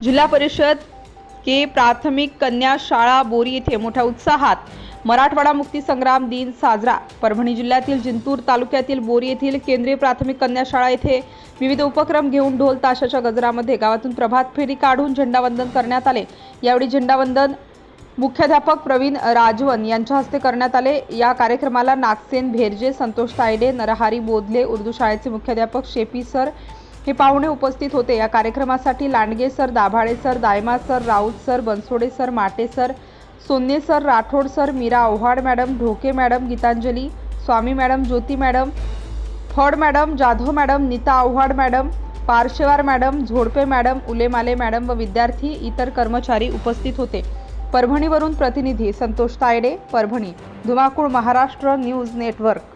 जिल्हा परिषद के प्राथमिक कन्या शाळा बोरी येथे मोठ्या उत्साहात मराठवाडा मुक्तीसंग्राम दिन साजरा. परभणी जिल्ह्यातील जिंतूर तालुक्यातील बोरी येथील केंद्रीय प्राथमिक कन्या शाळा येथे विविध उपक्रम घेऊन ढोल ताशाच्या गजरामध्ये गावातून प्रभात फेरी काढून झेंडावंदन करण्यात आले. यावेळी झेंडावंदन मुख्याध्यापक प्रवीण राजवन यांच्या हस्ते करण्यात आले. या कार्यक्रमाला नागसेन भेरजे संतोष तायडे नरहारी बोधले उर्दू शाळेचे मुख्याध्यापक शेपी सर हे पाहुणे उपस्थित होते. या कार्यक्रमासाठी Landge sir Dabhale sir Dayma sir Raut sir Bansode sir Mate sir Sonne sir Rathod sir Meera Avhad madam Dhoke madam Gitanjali Swami madam Jyoti madam Phad madam Jadhav madam Nita Avhad madam Parshewar madam Zodpe madam Ulemale madam व विद्यार्थी इतर कर्मचारी उपस्थित होते. परभणीवरून प्रतिनिधी संतोष तायडे परभणी धुमाकूळ Maharashtra news network.